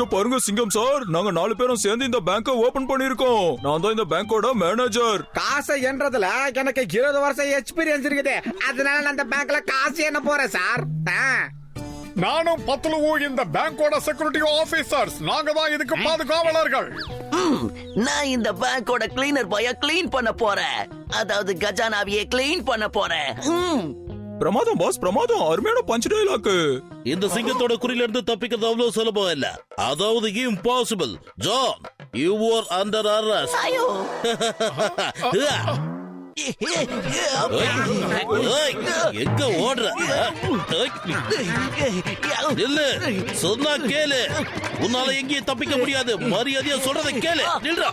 இங்க பாருங்க சிங்கம் சார். நாங்க நாலு பேரும் சேர்ந்து இந்த பேங்கை ஓபன் பண்ணிருக்கோம் நான் தான் இந்த பேங்கோட மேனேஜர் காசை என்றதுல எனக்கு இருபது வருஷம் எக்ஸ்பீரியன்ஸ் இருக்குது. அதனால நான் அந்த பேங்க்ல காசு என்ன போறேன் சார். நானும் பத்லுவும் இந்த பேங்கோட செக்யூரிட்டி ஆபீசர்ஸ் நாங்க தான் இதுக்கு பாதுகாவலர்கள். நான் இந்த பேங்கோட கிளீனர் பாய க்ளீன் பண்ண போறேன். அதாவது கஜானாவியை க்ளீன் பண்ண போறேன். ம். பிரமாதம் பாஸ் பிரமாதம். அருமையான பஞ்ச் டைலாக்கு இந்த சிங்கத்தோட குறியில இருந்து தப்பிக்கிறது அவ்வளவு சுலபம் இல்ல. அதாவது impossible John you are under arrest எங்க ஓடுற? இல்ல சொன்னா கேளு. உன்னால எங்கேயும் தப்பிக்க முடியாது. மரியாதையா சொல்றத கேளு. நில்லு.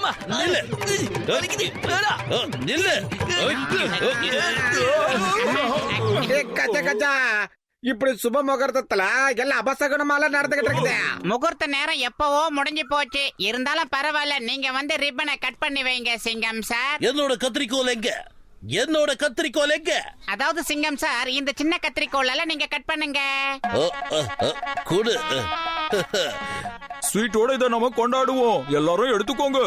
நில்லு. கச்சா கச்சா இப்படி சுப முகூர்த்தத்துல எல்லாம் அபசகுணமால நடந்துகிட்டு இருக்குது. முகூர்த்த நேரம் எப்பவோ முடிஞ்சு போச்சு. இருந்தாலும் பரவாயில்ல நீங்க வந்து ரிப்பனை கட் பண்ணி வைங்க சிங்கம் சார் என்னோட கத்திரிக்கோல் எங்க? என்னோட கத்திரிக்கோல் எங்க? அதாவது சிங்கம் சார் இந்த சின்ன கத்திரிக்கோளால நீங்க கட் பண்ணுங்க. கொடு. ஸ்வீட்டோட இதை நம்ம கொண்டாடுவோம். எல்லாரும் எடுத்துக்கோங்க.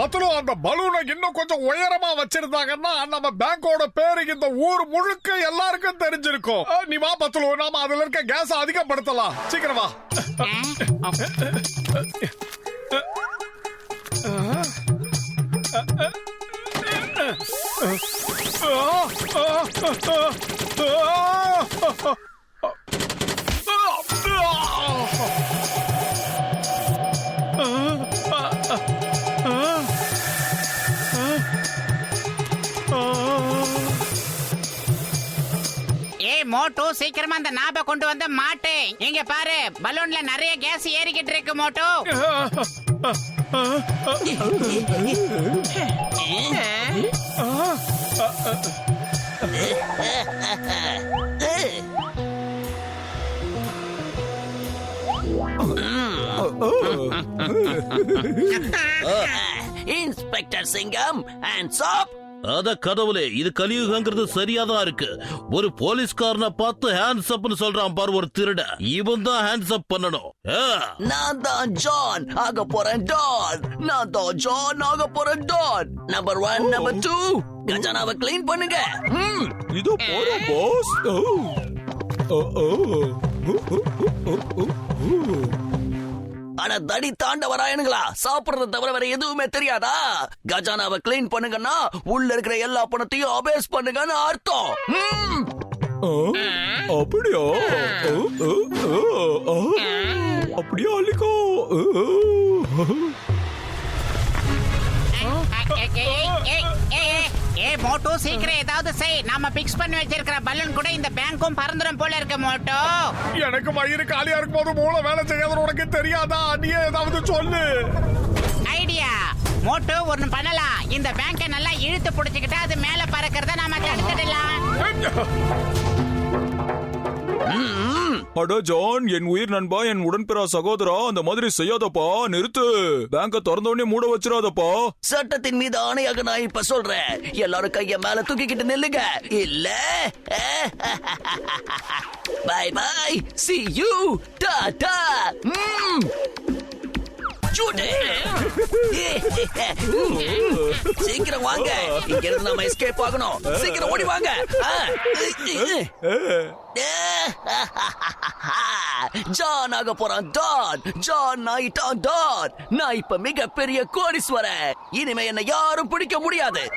பத்லு அந்த பலூனை இன்னும் கொஞ்சம் உயரமா வச்சிருந்தாங்கன்னா நம்ம பேங்கோட பேரு இந்த ஊர் முழுக்க எல்லாருக்கும் தெரிஞ்சிருக்கும் நீ வா பத்லு நாம அதுல இருக்க கேஸ் அதிகப்படுத்தலாம் சீக்கிரம் வா ஆ மோட்டு சீக்கிரமா அந்த நாப கொண்டு வந்து மாட்டு. இங்க பாரு பலூன்ல நிறைய கேஸ் ஏறிக்கிட்டு இருக்கு மோட்டு. இன்ஸ்பெக்டர் சிங்கம் அண்ட் சாப் அத கடவுளே இது கலியுகங்கிறது சரியாதான் இருக்கு. ஒரு போலீஸ்காரனை பார்த்து ஹேண்ட்ஸ் அப்னு சொல்றான் பாரு ஒரு திருட. இவன் தான் ஹேண்ட்ஸ் அப் பண்ணணும். ஆ. நான் தான் ஜான் ஆக போறேன் டான் நான் தான் ஜான் ஆக போறேன் don number one number two கஜானாவை clean பண்ணுங்க. ம். இதோ போறோம் பாஸ் ஓ. ஓ, ஓ. ஓ, ஓ, ஓ, அட தடி தாண்டவராயனுங்களா சாப்பிடுறத தவிர வேற எதுவுமே தெரியாதா? கஜானாவை க்ளீன் பண்ணுங்கன்னா உள்ள இருக்கிற எல்லா பணத்தையும் அபேஸ் பண்ணுங்கன்னு அர்த்தம். அப்படியா. அப்படியா அலிகோ? ஓ, ஓ. ஏ மோட்டு சீக்கிரம் ஏதாவது செய். நாம பிக்ஸ் பண்ணி வச்சிருக்கிற பலூன் கூட இந்த பேங்க்கும் பறந்துடும் போல இருக்கு மோட்டோ. எனக்கு வயிறு காலியா இருக்கும் போது மூளை வேலை செய்யாத உனக்கு தெரியாதா? நீ ஏதாவது சொல்லு. ஐடியா மோட்டு ஒண்ணு பண்ணலாம். இந்த பேங்கை நல்லா இழுத்து புடிச்சுக்கிட்டு அது மேல பறக்கிறத நாம தடுத்துடலாம். அட ஜான் என் உயிர் நண்பா என் உடன்பிறா சகோதரா அந்த மாதிரி செய்யாதப்பா நிறுத்து. பேங்க திறந்த உடனே மூட வச்சிடாதப்பா. சட்டத்தின் மீது ஆணையாக நான் இப்ப சொல்றேன். எல்லாரும் கைய மேல தூக்கிக்கிட்டு நில்லுங்க. இல்ல? Bye bye see you Tata சூடு சீக்கிரம் வாங்க. இங்க இருந்து நம்ம எஸ்கேப் ஆகணும். சீக்கிரம் ஓடி வாங்க. ஜான் ஆக போறான். டான். ஜான் ஆயிட்டான். டான். நான் இப்ப மிகப்பெரிய கோடீஸ்வரன். இனிமே என்ன யாரும் பிடிக்க முடியாது.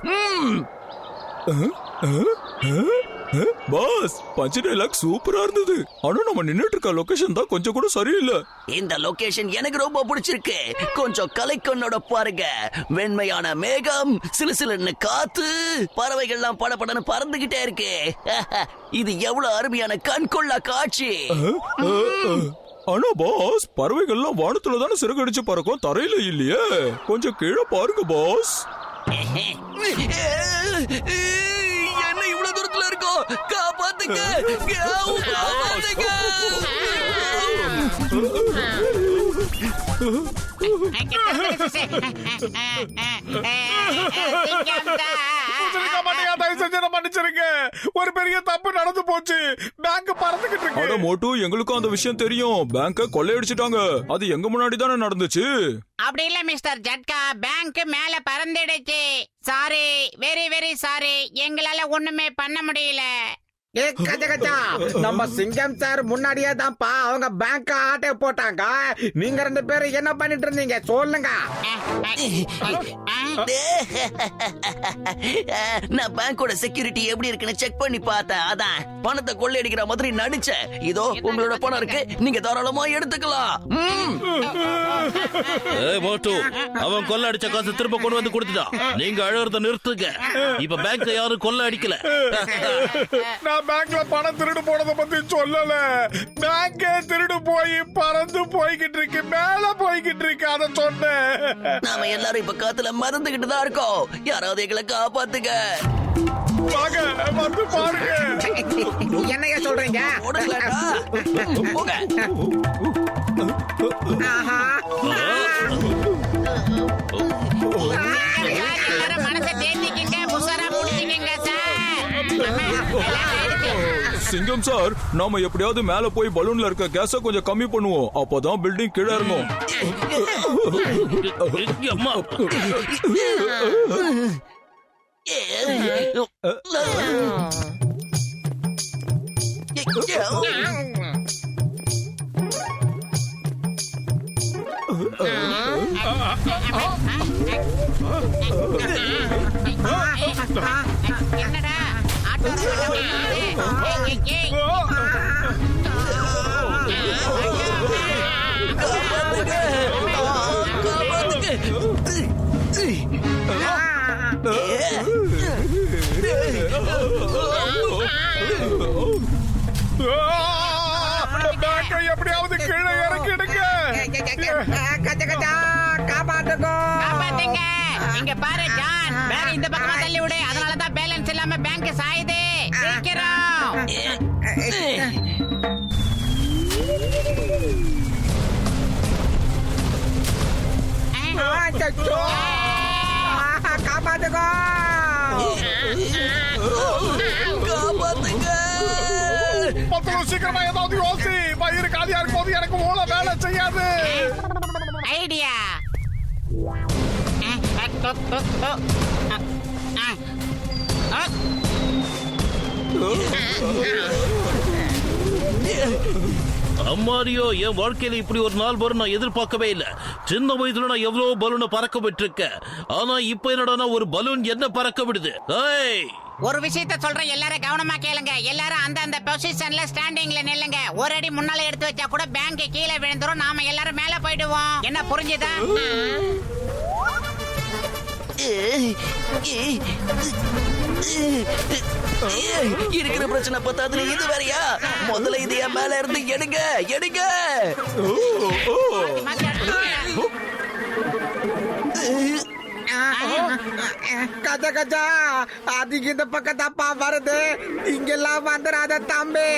பாஸ் பஞ்சு டைலாக் சூப்பரா இருந்தது. ஆனா நம்ம நின்னுட்டு இருக்க லொகேஷன் தான் கொஞ்சம் கூட சரியில்லை. இந்த லொகேஷன் எனக்கு ரொம்ப பிடிச்சிருக்கு. கொஞ்சம் கலைக்கண்ணோட பாருங்க. வெண்மையான மேகம் சிலுசிலுன்னு காத்து பறவைகள்லாம் படபடன்னு பறந்துகிட்டே இருக்கு. இது எவ்வளவு அருமையான கண்கொள்ளா காட்சி. ஆனா பாஸ் பறவைகள்லாம் வானத்துல தானே சிறகடிச்சு பறக்கும் தரையில இல்லையே. கொஞ்சம் கீழே பாருங்க பாஸ் காப்பாத்துங்க காவு, காப்பாத்துங்க புரிஞ்சுக்க மாட்டேங்க தயவு செஞ்சு என்ன மன்னிச்சிருங்க ஒரு பெரிய தப்பு நடந்து போச்சு. பேங்க் பறந்துகிட்டு அட இருக்கு மோட்டு எங்களுக்கும் அந்த விஷயம் தெரியும். பேங்க கொள்ளையடிச்சிட்டாங்க. அது எங்க முன்னாடி தானே நடந்துச்சு? அப்படி இல்ல மிஸ்டர் ஜட்கா. பேங்க் மேல பறந்துடுச்சு. சாரி வெரி வெரி சாரி எங்களால ஒண்ணுமே பண்ண முடியல. ஏ கஜ கஜா. நம்ம சிங்கம் சார் முன்னாடியே தான்ப்பா அவங்க பேங்க் ஆட்டை போட்டாங்க. நீங்க ரெண்டு பேரும் என்ன பண்ணிட்டு இருந்தீங்க? சொல்லுங்க. நான் பேங்கோட செக்யூரிட்டி எப்படி இருக்குன்னு செக் பண்ணி பார்த்தேன். அதான் பணத்தை கொள்ளையடிக்கிற மாதிரி நடிச்சேன். இதோ உங்களோட பணம் இருக்கு. நீங்க தாராளமா எடுத்துக்கலாம். ம். ஏய் மோட்டு அவன் கொள்ள அடிச்ச காசு திரும்ப கொண்டு வந்து கொடுத்துட்டான். நீங்க அழுறத நிறுத்துங்க. இப்ப பேங்க் யாரும் கொள்ள அடிக்கல நான் பேங்க்ல பணம் திருடு போனதை பத்தி சொல்லல. பேங்கே திருடு போய் பறந்து போய்கிட்டு இருக்கு. மேல போய்கிட்டு இருக்கு அத சொன்னேன். நாம எல்லாரும் இப்ப காத்துல மறந்துகிட்டு தான் இருக்கோம். யாராவது எங்களை காப்பாத்துங்க. வாங்க வந்து பாருங்க. என்னைய சொல்றீங்க? மனசை முடிச்சுக்கிங்க சார். சிங்கம் சார் நாம எப்படியாவது மேல போய் பலூன்ல இருக்க கேஸ கொஞ்சம் கம்மி பண்ணுவோம். அப்பதான் பில்டிங் கீழே இறங்கும். அம்மா என்னடா ஆட்டோ ஏய், ஏய், ஏய். காப்பாத்துங்க. எப்படியாவது கீழே இறக்கிடுங்க காப்பாத்துக்கோ காப்பாத்துங்க இங்க பாரு ஜான் பேக் இந்த பக்கமா தள்ளி விடு அதனால தான் பேலன்ஸ் இல்லாம பேங்க் சாயுது சீக்கிரம் அச்சச்சோ. ஆஹா, காப்பாத்துக்கோ காப்பாத்துங்க பத்து சீக்கிரமா ஏதாவது யோசி. வயிறு காலியா இருக்கும் போது எனக்கு மூளை வேலை செய்யாது. ஐடியா. அம்மாரியோ என் வாழ்க்கையில இப்படி ஒரு நாள் வரும் நான் எதிர்பார்க்கவே இல்ல சின்ன வயசுல நான் எவ்வளவு பலூனை பறக்க விட்டுருக்கேன் ஆனா இப்ப என்னடா ஒரு பலூன் என்ன பறக்க விடுது ஏய் ஒரு விஷயத்த சொல்றேன் எல்லாரும் கவனமா கேளுங்க எல்லாரும் அந்த அந்த பொசிஷன்ல ஸ்டாண்டிங்ல நில்லுங்க ஒரு அடி முன்னால எடுத்து வச்சா கூட பேங்க் கீழே விழுந்துரும் நாம எல்லாரும் மேல போயிடுவோம் என்ன புரிஞ்சுதா இருக்கிற பிரச்சனை பத்தாதுல இது வேறயா? முதல்ல இது என் மேல இருந்து எடுங்க எடுங்க. அடிச்சுக்கோங்க. கஜ கஜா. அது இந்த பக்கம் தப்பா வருது. இங்கெல்லாம் வந்துடாத தம்பி.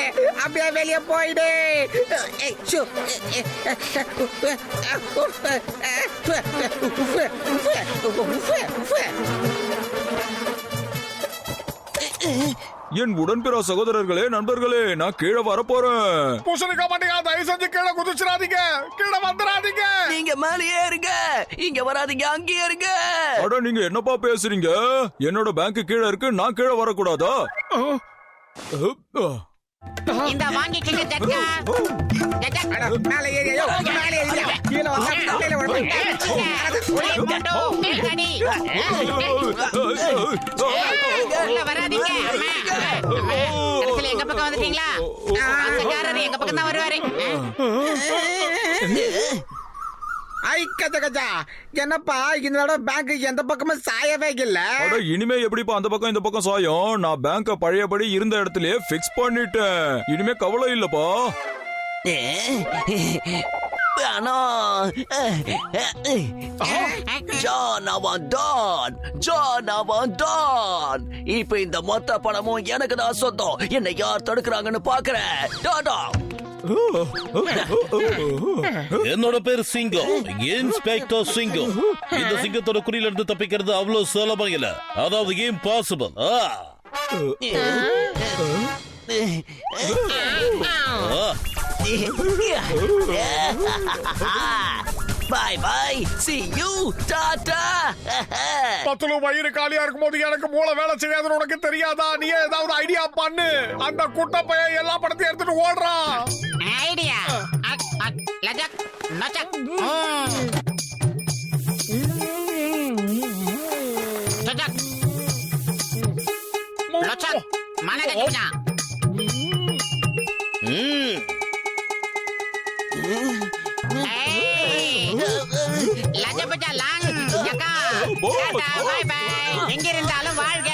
அப்படியே வெளியே போயிடு. என் உடன்பிறா சகோதரர்களே நண்பர்களே நான் கீழே வரப்போறேன். பூசணிக்கா மாட்டீங்க தயவு செஞ்சு கீழே குதிச்சிடாதீங்க. கீழே வந்துடாதீங்க. நீங்க மேலேயே இருங்க. இங்க வராதீங்க அங்கேயே இருங்க. அட நீங்க என்னப்பா பேசுறீங்க? என்னோட பேங்க் கீழே இருக்கு நான் கீழே வரக்கூடாதா? இந்த வாங்கிக்கங்க ஜட்கா ஜட்கா. அட, மேலே ஏறியா ஏறியா கீழே கீழே. உள்ள வராதீங்க. கடைசியில எங்க பக்கம் வந்துட்டீங்களா ஆசைக்காரர் எங்க பக்கம் தான் வருவாரு ஐ கஜ கஜா. என்னப்பா இந்த தடவை பேங்க் எந்த பக்கமும் சாயவே இல்ல? அட இனிமே எப்படிப்பா அந்த பக்கம் இந்த பக்கம் சாயும்? நான் பேங்க பழையபடி இருந்த இடத்துலயே ஃபிக்ஸ் பண்ணிட்டேன். இனிமே கவலை இல்லப்பா. அவன் டான் ஜான் அவன் டான் இப்ப இந்த மொத்த பணமும் எனக்கு தான் சொந்தம். என்னை யார் தடுக்கிறாங்கன்னு பாக்குறேன் டாடா. என்னோட பேர் சிங்கம் இன்ஸ்பெக்டர் சிங்கம் இந்த சிங்கத்தோட குறியில இருந்து தப்பிக்கிறது அவ்வளவு சுலபம் இல்ல. அதாவது impossible bye bye see you Tata பத்துல வயிறு காலியா இருக்கும்போது எனக்கு மூளை வேலை செய்யாதுன்னு உனக்கு தெரியாதா? நீ ஏதாவது ஐடியா பண்ணு. அந்த குட்ட பையன் எல்லா படத்தையும் எடுத்துட்டு ஓடுறான் ஐடியா அக், அக், லஜக், நச்சக். சஜக். லொச்சக், மனகஜ்ஜா. ஏய், லஜபஜா லாங், யக்கா. Ta-ta, bye bye. எங்கிருந்தாலும் வாழ்க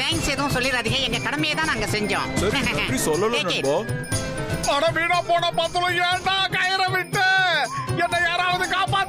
தேங்க்ஸ் எதுவும் சொல்லிடாதீங்க எங்க கடமையை தான் நாங்க செஞ்சோம். சரி நன்றி சொல்லல Take it. நண்பா. அட வீணா போன பத்துல ஏன்டா கயிறை விட்டு? என்னை யாராவது காப்பாத்துங்க